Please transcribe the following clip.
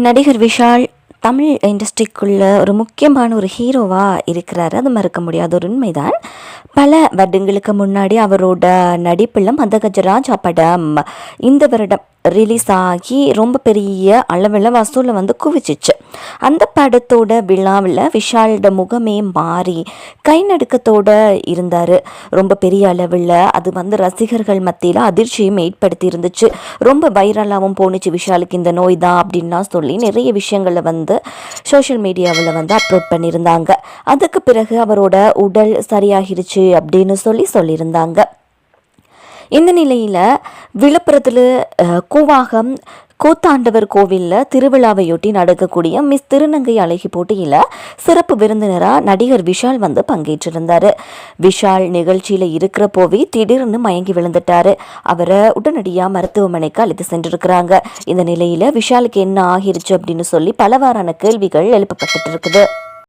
நடிகர் விஷால் தமிழ் இண்டஸ்ட்ரிக்குள்ள ஒரு முக்கியமான ஒரு ஹீரோவாக இருக்கிறாரு. அது மறக்க முடியாத ஒரு உண்மைதான். பல வருடங்களுக்கு முன்னாடி அவரோட நடிப்பில் மதகஜராஜா படம் இந்த வருடம் ரிலீஸ் ஆகி ரொம்ப பெரிய அளவில் வசூலை வந்து குவிச்சிச்சு. அந்த படத்தோட விழாவில் விஷாலோட முகமே மாறி கை நடுக்கத்தோடு இருந்தார். ரொம்ப பெரிய அளவில் அது வந்து ரசிகர்கள் மத்தியில் அதிர்ச்சியும் ஏற்படுத்தி இருந்துச்சு. ரொம்ப வைரலாகவும் போணுச்சு விஷாலுக்கு இந்த நோய் தான் அப்படின்லாம் சொல்லி நிறைய விஷயங்களை வந்து சோஷியல் மீடியாவில் வந்து அப்லோட் பண்ணியிருந்தாங்க. அதுக்கு பிறகு அவரோட உடல் சரியாகிருச்சு அப்படின்னு சொல்லி சொல்லியிருந்தாங்க. இந்த நிலையில் விழுப்புரத்தில் கூவாகம் கூத்தாண்டவர் கோவிலில் திருவிழாவையொட்டி நடக்கக்கூடிய மிஸ் திருநங்கை அழகி போட்டியில் சிறப்பு விருந்தினராக நடிகர் விஷால் வந்து பங்கேற்றிருந்தார். விஷால் நிகழ்ச்சியில் இருக்கிற போவே திடீர்னு மயங்கி விழுந்துட்டாரு. அவரை உடனடியாக மருத்துவமனைக்கு அழைத்து சென்றிருக்கிறாங்க. இந்த நிலையில் விஷாலுக்கு என்ன ஆகிருச்சு அப்படின்னு சொல்லி பலவாறான கேள்விகள் எழுப்பப்பட்டு இருக்குது.